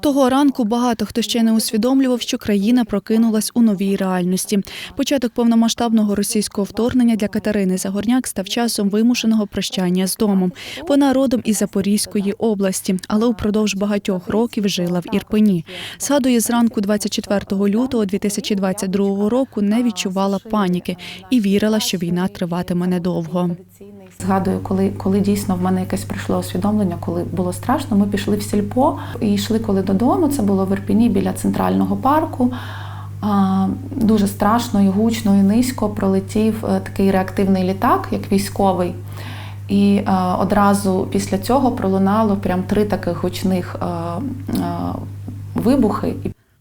Того ранку багато хто ще не усвідомлював, що країна прокинулась у новій реальності. Початок повномасштабного російського вторгнення для Катерини Загорняк став часом вимушеного прощання з домом. Вона родом із Запорізької області, але упродовж багатьох років жила в Ірпені. Згадує, зранку 24 лютого 2022 року не відчувала паніки і вірила, що війна триватиме недовго. Згадую, коли, коли дійсно в мене якесь прийшло усвідомлення, коли було страшно, ми пішли в сільпо і йшли коли додому. Це було в Ірпіні біля центрального парку. Дуже страшно і гучно, і низько пролетів е, такий реактивний літак, як військовий. І е, одразу після цього пролунало прям три таких гучних е, вибухи.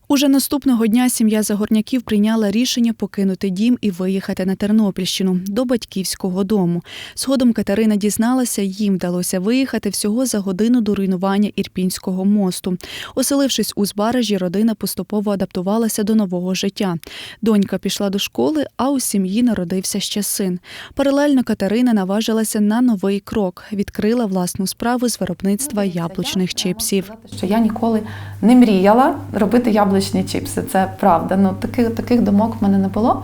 Уже наступного дня сім'я Загорняків прийняла рішення покинути дім і виїхати на Тернопільщину до батьківського дому. Згодом Катерина дізналася, їм вдалося виїхати всього за годину до руйнування Ірпінського мосту. Оселившись у Збаражі, родина поступово адаптувалася до нового життя. Донька пішла до школи, а у сім'ї народився ще син. Паралельно Катерина наважилася на новий крок, відкрила власну справу з виробництва яблучних чипсів. що я ніколи не мріяла робити яблучні чіпси. Це правда. Ну таких, таких думок в мене не було.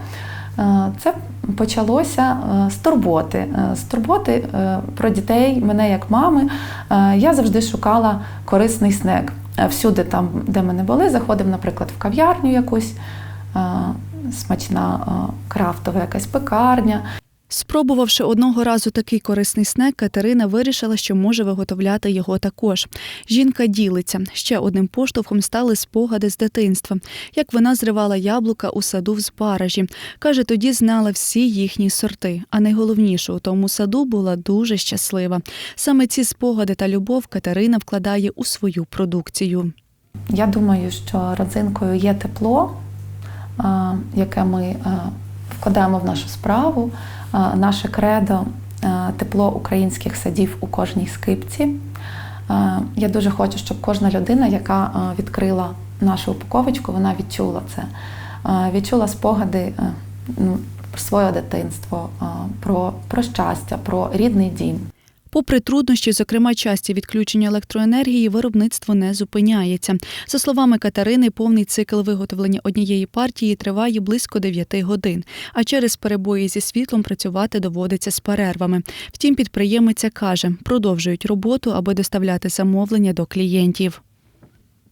Е, Це почалося е, з турботи. Е, З турботи про дітей, мене як мами. Я завжди шукала корисний снек. Всюди, там, де ми не були, заходив, наприклад, в кав'ярню якусь, смачна крафтова якась пекарня. Спробувавши одного разу такий корисний снек, Катерина вирішила, що може виготовляти його також. Жінка ділиться. Ще одним поштовхом стали спогади з дитинства, як вона зривала яблука у саду в Збаражі. Каже, тоді знала всі їхні сорти. А найголовніше у тому саду була дуже щаслива. Саме ці спогади та любов Катерина вкладає у свою продукцію. Я думаю, що родзинкою є тепло, яке ми вкладаємо в нашу справу, наше кредо тепло українських садів у кожній скипці. Я дуже хочу, щоб кожна людина, яка відкрила нашу упаковочку, вона відчула це, відчула спогади ну, про своє дитинство, про, про щастя, про рідний дім. Попри труднощі, зокрема часті відключення електроенергії, виробництво не зупиняється. За словами Катерини, повний цикл виготовлення однієї партії триває близько 9 годин. А через перебої зі світлом працювати доводиться з перервами. Втім, підприємиця каже, продовжують роботу, аби доставляти замовлення до клієнтів.